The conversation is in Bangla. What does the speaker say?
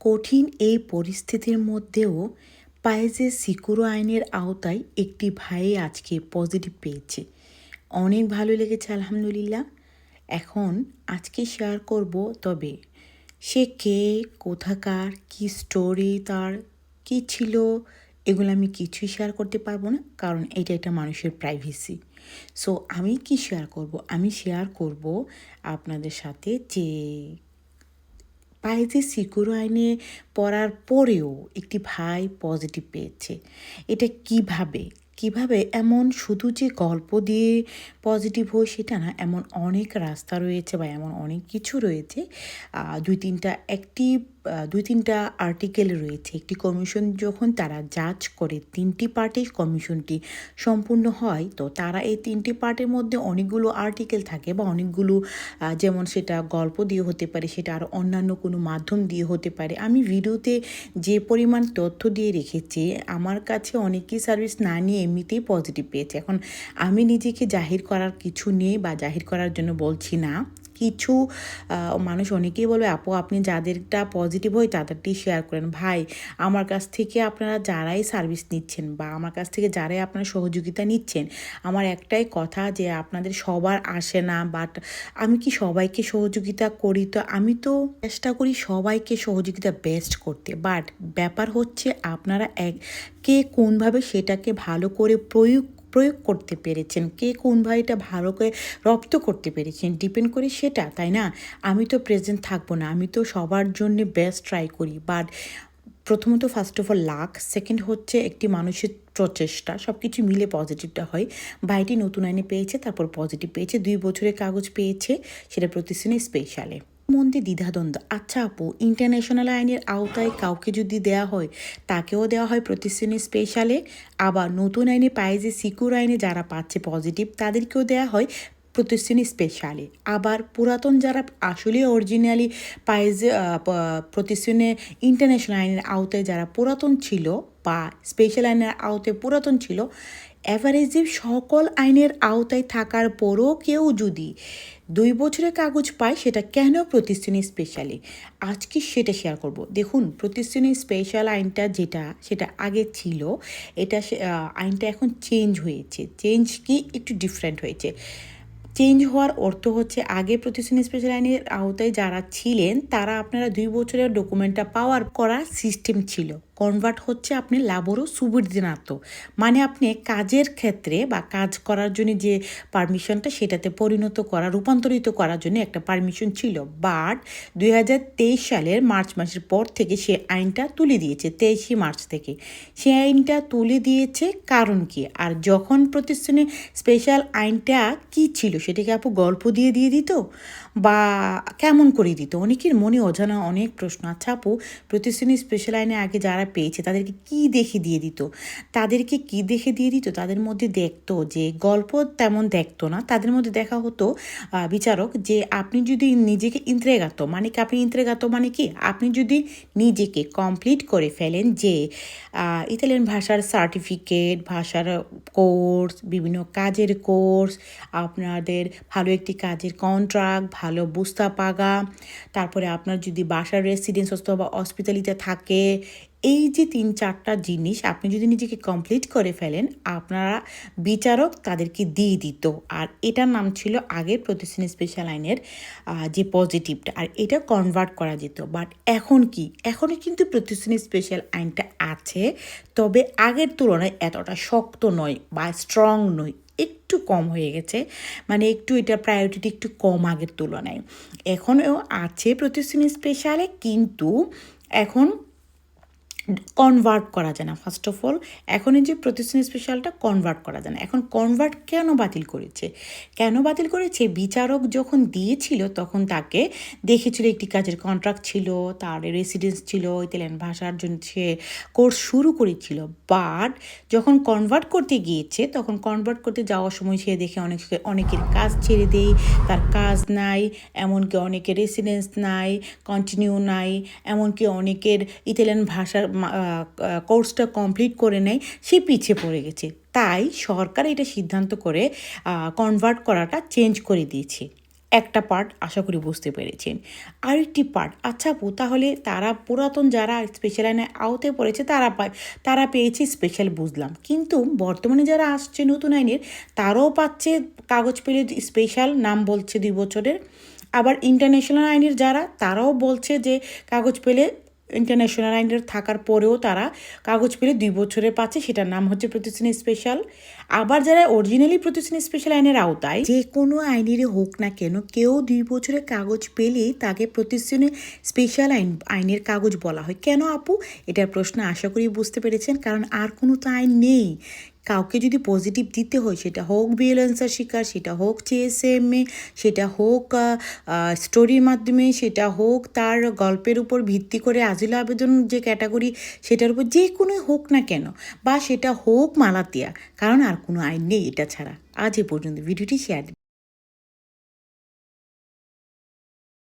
কঠিন এই পরিস্থিতির মধ্যেও পায়েজে সিকুরো আইনের আওতায় একটি ভাই আজকে পজিটিভ পেয়েছে। অনেক ভালো লেগেছে, আলহামদুলিল্লাহ। এখন আজকে শেয়ার করব, তবে সে কে, কোথাকার, কি স্টোরি তার কি ছিল, এগুলো আমি কিছুই শেয়ার করতে পারব না, কারণ এটা একটা মানুষের প্রাইভেসি সো আমি কি শেয়ার করব? আমি শেয়ার করব আপনাদের সাথে যে পাইজে সিকিউর আইনে পড়ার পরেও একটি ভাই পজিটিভ পেয়েছে। এটা কীভাবে? কীভাবে এমন শুধু যে গল্প দিয়ে পজিটিভ হয় সেটা না, এমন অনেক রাস্তা রয়েছে বা এমন অনেক কিছু রয়েছে। দুই তিনটা একটি দুই তিনটা আর্টিকেল রয়েছে। একটি কমিশন যখন তারা জাজ করে, তিনটি পার্টের কমিশনটি সম্পূর্ণ হয়, তো তারা এই তিনটি পার্টের মধ্যে অনেকগুলো আর্টিকেল থাকে বা অনেকগুলো যেমন সেটা গল্প দিয়ে হতে পারে, সেটা আর অন্যান্য কোনো মাধ্যম দিয়ে হতে পারে। আমি ভিডিওতে যে পরিমাণ তথ্য দিয়ে রেখেছে, আমার কাছে অনেকেই সার্ভিস না নিয়ে এমনিতেই পজিটিভ পেয়েছে। এখন আমি নিজেকে জাহির করার কিছু নেই বা জাহির করার জন্য বলছি না। কিছু মানুষ অনেকেই বলবে, আপু, আপনি যাদেরটা পজিটিভ হয় তাদেরটি শেয়ার করেন। ভাই, আমার কাছ থেকে আপনারা যারাই সার্ভিস নিচ্ছেন বা আমার কাছ থেকে যারাই আপনারা সহযোগিতা নিচ্ছেন, আমার একটাই কথা যে আপনাদের সবার আসে না বাট আমি কি সবাইকে সহযোগিতা করি? তো আমি তো চেষ্টা করি সবাইকে সহযোগিতা বেস্ট করতে বাট ব্যাপার হচ্ছে আপনারা এক কে কোনভাবে সেটাকে ভালো করে প্রয়োগ প্রয়োগ করতে পেরেছেন। কে কোন ভাইটা ভালো করে রপ্ত করতে পেরেছেন? ডিপেন্ড করে সেটা, তাই না? আমি তো প্রেজেন্ট থাকব না। আমি তো সবার জন্য বেস্ট ট্রাই করি। বাট প্রথমত first of all luck, second হচ্ছে একটি মানুষের প্রচেষ্টা। সব কিছু মিলে পজিটিভটা হয়। ভাইটি নতুন আইনে পেয়েছে, তারপর পজিটিভ পেয়েছে, দুই বছরের কাগজ পেয়েছে, সেটা প্রতিষ্ঠানে স্পেশালে মধ্যে দ্বিধাদ্বন্দ্ব। আচ্ছা আপু ইন্টারন্যাশনাল আইনের আওতায় কাউকে যদি দেওয়া হয়, তাকেও দেওয়া হয় প্রতিষ্ঠানে স্পেশালে আবার নতুন আইনে পায় যে সিকিউর আইনে যারা পাচ্ছে পজিটিভ তাদেরকেও দেওয়া হয় প্রতিষ্ঠানে স্পেশালে আবার পুরাতন যারা আসলে অরিজিনালি পাইজে প্রতিষ্ঠানে ইন্টারন্যাশনাল আইনের আওতায় যারা পুরাতন ছিল বা স্পেশাল আইনের আওতায় পুরাতন ছিল অ্যাভারেজে সকল আইনের আওতায় থাকার পরও কেউ যদি দুই বছরের কাগজ পায়, সেটা কেন প্রতিষ্ঠানী স্পেশালি আজকে সেটা শেয়ার করব? দেখুন প্রতিষ্ঠানী স্পেশাল আইনটা যেটা, সেটা আগে ছিল, এটা আইনটা এখন চেঞ্জ হয়েছে। চেঞ্জ কি? একটু ডিফারেন্ট হয়েছে। চেঞ্জ হওয়ার অর্থ হচ্ছে, আগে প্রতিষ্ঠান স্পেশাল আইনের আওতায় যারা ছিলেন, তারা আপনারা দুই বছরের ডকুমেন্টটা পাওয়ার করার সিস্টেম ছিল। কনভার্ট হচ্ছে আপনি লাভরও সুবিধানাত মানে আপনি কাজের ক্ষেত্রে বা কাজ করার জন্য যে পারমিশনটা সেটাতে পরিণত করা, রূপান্তরিত করার জন্য একটা পারমিশন ছিল। বাট দু হাজার তেইশ সালের মার্চ মাসের পর থেকে সে আইনটা তুলে দিয়েছে তেইশে মার্চ থেকে। সে আইনটা তুলে দিয়েছে কারণ কি? আর যখন প্রতিষ্ঠানে স্পেশাল আইনটা কি ছিল সেটাকে আপু গল্প দিয়ে দিয়ে দিত? বা কেমন করে দিত? অনেকের মনে অজানা অনেক প্রশ্ন আচ্ছা আপু। প্রতিষ্ঠানী স্পেশাল আইনে আগে যারা পেয়েছে, তাদেরকে কি দেখে দিয়ে দিত? তাদেরকে কি দেখে দিয়ে দিত? তাদের মধ্যে দেখতো যে গল্প তেমন দেখতো না। তাদের মধ্যে দেখা হতো বিচারক যে আপনি যদি নিজেকে ইন্ত্রেগাত মানে কি আপনি ইন্ত্রেগাত মানে কি? আপনি যদি নিজেকে কমপ্লিট করে ফেলেন যে ইতালিয়ান ভাষার সার্টিফিকেট ভাষার কোর্স বিভিন্ন কাজের কোর্স আপনাদের ভালো একটি কাজের কন্ট্রাক্ট ভালো বুস্তা পাগা, তারপরে আপনার যদি বাসার রেসিডেন্স অথবা হসপিটালিতে থাকে এই যে তিন চারটা জিনিস আপনি যদি নিজেকে কমপ্লিট করে ফেলেন, আপনারা বিচারক তাদেরকে দিয়ে দিত। আর এটার নাম ছিল আগের প্রতিষ্ঠান স্পেশাল আইনের যে পজিটিভটা আর এটা কনভার্ট করা যেত। বাট এখন কি? এখনও কিন্তু প্রতিষ্ঠান স্পেশাল আইনটা আছে, তবে আগের তুলনায় এতটা শক্ত নয় বা স্ট্রং নয়। একটু কম হয়ে গেছে। মানে একটু এটা প্রায়োরিটি একটু কম আগের তুলনায়। এখনও আছে প্রতিষ্ঠান স্পেশালে কিন্তু এখন কনভার্ট করা যায় না ফার্স্ট অফ অল এখন এই যে প্রতিষ্ঠান স্পেশালটা কনভার্ট করা যায় না। এখন কনভার্ট কেন বাতিল করেছে? কেন বাতিল করেছে? বিচারক যখন দিয়েছিল, তখন তাকে দেখেছিল একটি কাজের কন্ট্রাক্ট ছিল, তার রেসিডেন্স ছিল ইতালিয়ান ভাষার জন্য সে কোর্স শুরু করেছিল। বাট যখন কনভার্ট করতে গিয়েছে, তখন কনভার্ট করতে যাওয়ার সময় সে দেখে অনেক অনেকের কাজ ছেড়ে দেয়, তার কাজ নাই, এমনকি অনেকের রেসিডেন্স নাই কন্টিনিউ নাই, এমনকি অনেকের ইতালিয়ান ভাষার কোর্সটা কমপ্লিট করে নেয়, সে পিছিয়ে পড়ে গেছে। তাই সরকার এটা সিদ্ধান্ত করে কনভার্ট করাটা চেঞ্জ করে দিয়েছে। একটা পার্ট আশা করি বুঝতে পেরেছেন। আরেকটি পার্ট আচ্ছা আপু, তাহলে তারা পুরাতন যারা স্পেশাল আইনে আওতে পড়েছে, তারা পায়, তারা পেয়েছে স্পেশাল বুঝলাম। কিন্তু বর্তমানে যারা আসছে নতুন আইনের, তারাও পাচ্ছে কাগজ পেলে স্পেশাল নাম বলছে দুই বছরের। আবার ইন্টারন্যাশনাল আইনের যারা, তারাও বলছে যে কাগজ পেলে ইন্টারন্যাশনাল আইনের থাকার পরেও তারা কাগজ পেলে দুই বছরের পাচ্ছে সেটার নাম হচ্ছে প্রতিষ্ঠানী স্পেশাল আবার যারা অরিজিনালি প্রতিষ্ঠানী স্পেশাল আইনের আওতায়, যে কোনো আইনেরই হোক না কেন, কেউ দুই বছরের কাগজ পেলেই তাকে প্রতিষ্ঠানী স্পেশাল আইন, আইনের কাগজ বলা হয়। কেন আপু? এটার প্রশ্ন আশা করি বুঝতে পেরেছেন, কারণ আর কোনো তো আইন নেই। কাউকে যদি পজিটিভ দিতে হয়, সেটা হোক ভিওলেন্সের শিকার, সেটা হোক চেএসএমএ সেটা হোক স্টোরির মাধ্যমে, সেটা হোক, তার গল্পের উপর ভিত্তি করে আজিল আবেদন যে ক্যাটাগরি সেটার উপর যে কোনো হোক না কেন, বা সেটা হোক মালাতিয়া, কারণ আর কোনো আইন নেই এটা ছাড়া। আজ এ পর্যন্ত ভিডিওটি শেয়ার